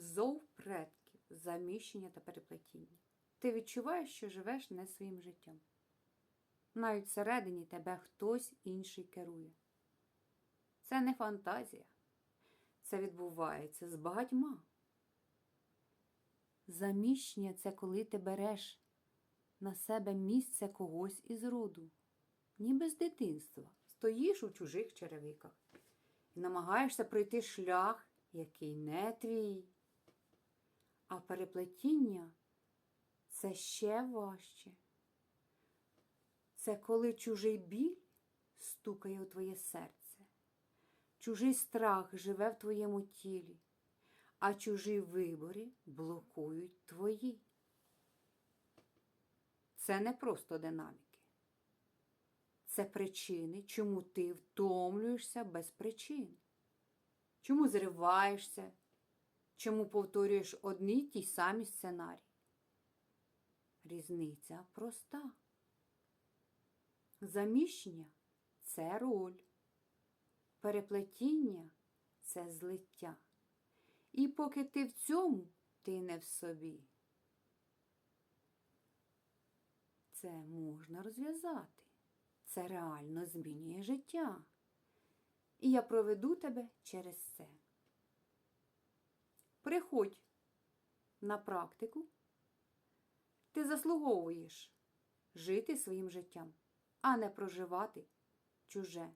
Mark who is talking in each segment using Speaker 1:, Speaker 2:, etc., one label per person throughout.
Speaker 1: зов предків, заміщення та переплетіння. Ти відчуваєш, що живеш не своїм життям. Навіть всередині тебе хтось інший керує. Це не фантазія. Це відбувається з багатьма. Заміщення це коли ти береш на себе місце когось із роду, ніби з дитинства. Стоїш у чужих черевиках і намагаєшся пройти шлях, який не твій. А переплетіння це ще важче. Це коли чужий біль стукає у твоє серце, чужий страх живе в твоєму тілі, а чужі вибори блокують твої. Це не просто динаміки. Це причини, чому ти втомлюєшся без причин. Чому зриваєшся, чому повторюєш одні й ті самі сценарії. Різниця проста. Заміщення це роль, переплетіння це злиття. І поки ти в цьому, ти не в собі. Це можна розв'язати. Це реально змінює життя. І я проведу тебе через це. Приходь на практику. Ти заслуговуєш жити своїм життям, а не проживати чуже.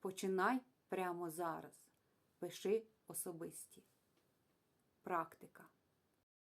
Speaker 1: Починай прямо зараз. Пиши особисті. Практика.